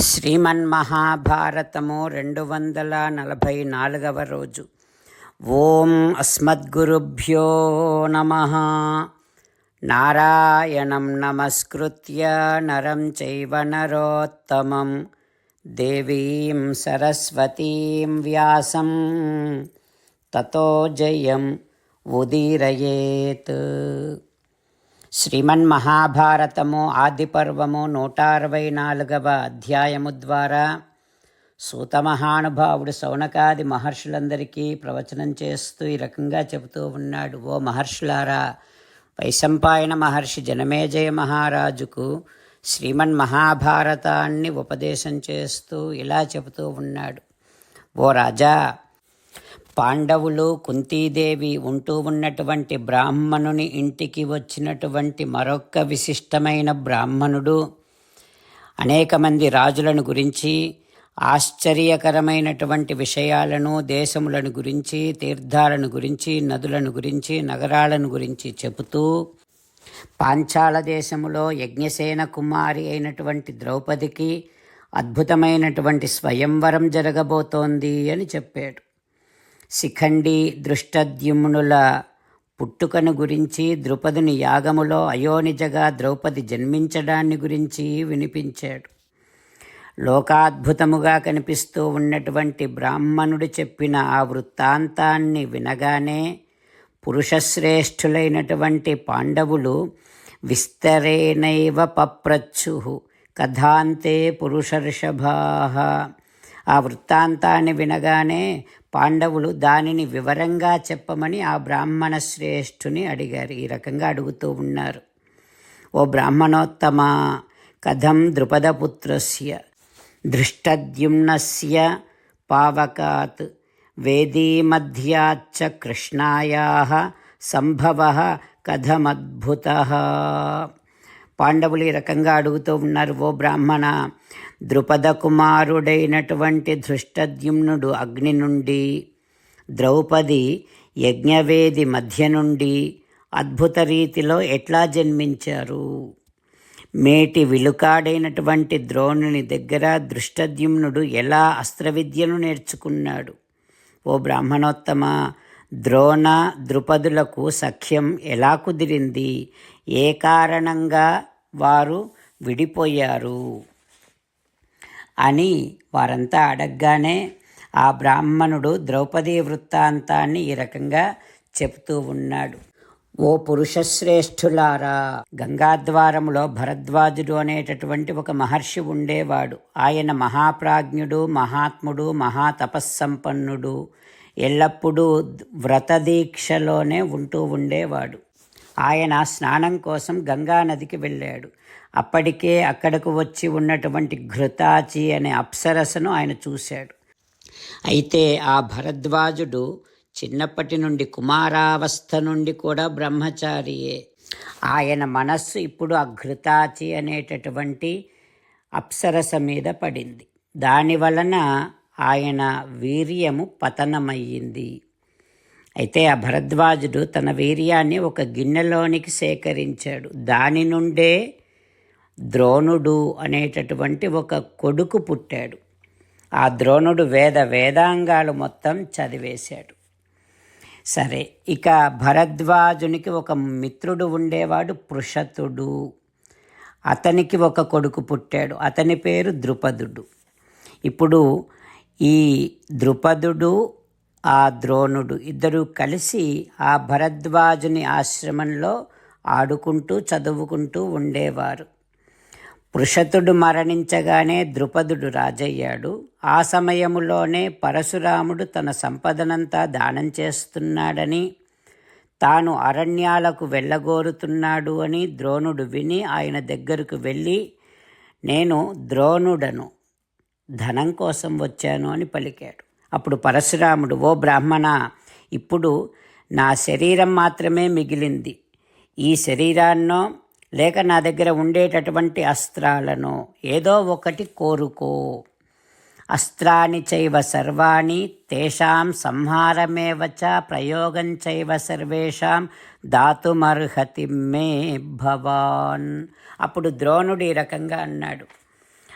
శ్రీమన్మహాభారతము రెండు వందల నలభై నాలుగవ రోజు. ఓం అస్మద్గురుభ్యో నమ. నారాయణం నమస్కృత్య నరం చైవ నరోత్తమం. దేవీం సరస్వతీం వ్యాసం. తతో జయం ఉదీరయేత్. శ్రీమన్మహాభారతము ఆదిపర్వము నూట అరవై నాలుగవ అధ్యాయము ద్వారా సూతమహానుభావుడు సౌనకాది మహర్షులందరికీ ప్రవచనం చేస్తూ ఈ రకంగా చెబుతూ ఉన్నాడు. ఓ మహర్షులారా వైశంపాయన మహర్షి జనమేజయ మహారాజుకు శ్రీమన్ మహాభారతాన్ని ఉపదేశం చేస్తూ ఇలా చెబుతూ ఉన్నాడు. ఓ రాజా పాండవులు కుంతీదేవి ఉంటూ ఉన్నటువంటి బ్రాహ్మణుని ఇంటికి వచ్చినటువంటి మరొక విశిష్టమైన బ్రాహ్మణుడు. అనేక మంది రాజులను గురించి ఆశ్చర్యకరమైనటువంటి విషయాలను దేశములను గురించి తీర్థాలను గురించి నదులను గురించి నగరాలను గురించి చెబుతూ పాంచాల దేశములో యజ్ఞసేన కుమారి అయినటువంటి ద్రౌపదికి అద్భుతమైనటువంటి స్వయంవరం జరగబోతోంది అని చెప్పాడు. శిఖండి దృష్టద్యుమ్నుల పుట్టుకను గురించి ద్రుపదుని యాగములో అయోనిజగా ద్రౌపది జన్మించడాన్ని గురించి వినిపించాడు. లోకాద్భుతముగా కనిపిస్తూ ఉన్నటువంటి బ్రాహ్మణుడు చెప్పిన ఆ వృత్తాంతాన్ని వినగానే పురుషశ్రేష్ఠులైనటువంటి పాండవులు విస్తరేణైవ పప్రచ్చు కథాంతే పురుషర్షభా ఆ వృత్తాంతాన్ని వినగానే పాండవులు దానిని వివరంగా చెప్పమని ఆ బ్రాహ్మణ శ్రేష్ఠుని అడిగారు. ఈ రకంగా అడుగుతూ ఉన్నారు. ఓ బ్రాహ్మణోత్తమ కథం ద్రుపదపుత్రస్య దృష్టద్యుమ్నస్య పావకాత్ వేదీమధ్యాచ్చ కృష్ణాయా సంభవ కథమద్భుత. పాండవులు ఈ రకంగా అడుగుతూ ఉన్నారు. ఓ బ్రాహ్మణ ద్రుపద కుమారుడైనటువంటి ధృష్టద్యుమ్నుడు అగ్ని నుండి ద్రౌపది యజ్ఞవేది మధ్య నుండి అద్భుత రీతిలో ఎట్లా జన్మించారు? మేటి విలుకాడైనటువంటి ద్రోణుని దగ్గర దృష్టద్యుమ్నుడు ఎలా అస్త్రవిద్యను నేర్చుకున్నాడు? ఓ బ్రాహ్మణోత్తమ ద్రోణ ద్రుపదులకు సఖ్యం ఎలా కుదిరింది? ఏ కారణంగా వారు విడిపోయారు? అని వారంతా అడగగానే ఆ బ్రాహ్మణుడు ద్రౌపదీ వృత్తాంతాన్ని ఈ రకంగా చెబుతూ ఉన్నాడు. ఓ పురుషశ్రేష్ఠులారా గంగాద్వారములో భరద్వాజుడు అనేటటువంటి ఒక మహర్షి ఉండేవాడు. ఆయన మహాప్రాజ్ఞుడు మహాత్ముడు మహాతపస్సంపన్నుడు. ఎల్లప్పుడూ వ్రతదీక్షలోనే ఉంటూ ఉండేవాడు. ఆయన స్నానం కోసం గంగా నదికి వెళ్ళాడు. అప్పటికే అక్కడకు వచ్చి ఉన్నటువంటి ఘృతాచి అనే అప్సరసను ఆయన చూశాడు. అయితే ఆ భరద్వాజుడు చిన్నప్పటి నుండి కుమారావస్థ నుండి కూడా బ్రహ్మచారియే. ఆయన మనస్సు ఇప్పుడు ఆ ఘృతాచి అనేటటువంటి అప్సరస మీద పడింది. దాని వలన ఆయన వీర్యము పతనమయ్యింది. అయితే ఆ భరద్వాజుడు తన వీర్యాన్ని ఒక గిన్నెలోనికి సేకరించాడు. దాని నుండే ద్రోణుడు అనేటటువంటి ఒక కొడుకు పుట్టాడు. ఆ ద్రోణుడు వేద వేదాంగాలు మొత్తం చదివేశాడు. సరే ఇక భరద్వాజునికి ఒక మిత్రుడు ఉండేవాడు పృషతుడు అతనికి ఒక కొడుకు పుట్టాడు. అతని పేరు ద్రుపదుడు. ఇప్పుడు ఈ ద్రుపదుడు ఆ ద్రోణుడు. ఇద్దరూ కలిసి ఆ భరద్వాజుని ఆశ్రమంలో ఆడుకుంటూ చదువుకుంటూ ఉండేవారు. పృషతుడు మరణించగానే ద్రుపదుడు రాజయ్యాడు. ఆ సమయములోనే పరశురాముడు తన సంపదనంతా దానం చేస్తున్నాడని తాను అరణ్యాలకు వెళ్ళగోరుతున్నాడు అని ద్రోణుడు విని ఆయన దగ్గరకు వెళ్ళి నేను ద్రోణుడను ధనం కోసం వచ్చాను అని పలికాడు. అప్పుడు పరశురాముడు ఓ బ్రాహ్మణ ఇప్పుడు నా శరీరం మాత్రమే మిగిలింది. ఈ శరీరాన్నో లేక నా దగ్గర ఉండేటటువంటి అస్త్రాలను ఏదో ఒకటి కోరుకో. అస్త్రాన్ని చైవ సర్వాణి తేషాం సంహారమేవచ ప్రయోగం చైవ సర్వేషాం దాతుమర్హతి మే భవాన్. అప్పుడు ద్రోణుడు ఈ రకంగా అన్నాడు.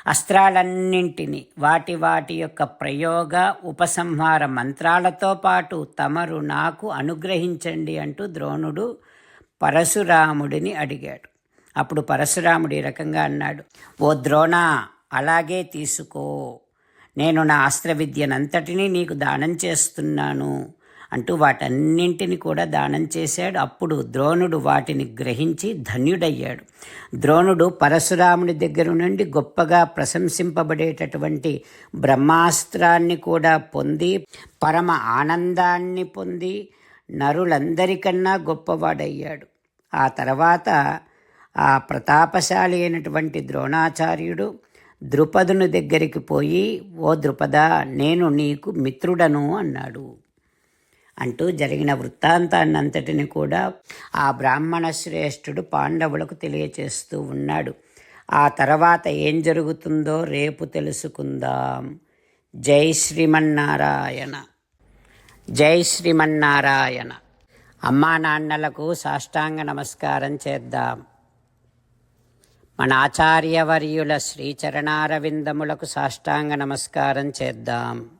అస్త్రాలన్నింటినీ వాటి వాటి యొక్క ప్రయోగ ఉపసంహార మంత్రాలతో పాటు తమరు నాకు అనుగ్రహించండి అంటూ ద్రోణుడు పరశురాముడిని అడిగాడు. అప్పుడు పరశురాముడు ఈ రకంగా అన్నాడు ఓ ద్రోణ అలాగే తీసుకో. నేను నా అస్త్ర విద్యనంతటినీ నీకు దానం చేస్తున్నాను. అంటూ వాటన్నింటిని కూడా దానం చేశాడు. అప్పుడు ద్రోణుడు వాటిని గ్రహించి ధన్యుడయ్యాడు. ద్రోణుడు పరశురాముని దగ్గర నుండి గొప్పగా ప్రశంసింపబడేటటువంటి బ్రహ్మాస్త్రాన్ని కూడా పొంది పరమ ఆనందాన్ని పొంది నరులందరికన్నా గొప్పవాడయ్యాడు. ఆ తర్వాత ఆ ప్రతాపశాలి అయినటువంటి ద్రోణాచార్యుడు ద్రుపదుని దగ్గరికి పోయి ఓ ద్రుపద నేను నీకు మిత్రుడను అన్నాడు. అంటూ జరిగిన వృత్తాంతాన్నంతటిని కూడా ఆ బ్రాహ్మణ శ్రేష్ఠుడు పాండవులకు తెలియచేస్తూ ఉన్నాడు. ఆ తర్వాత ఏం జరుగుతుందో రేపు తెలుసుకుందాం. జై శ్రీమన్నారాయణ. జై శ్రీమన్నారాయణ. అమ్మా నాన్నలకు సాష్టాంగ నమస్కారం చేద్దాం. మన ఆచార్యవర్యుల శ్రీచరణారవిందములకు సాష్టాంగ నమస్కారం చేద్దాం.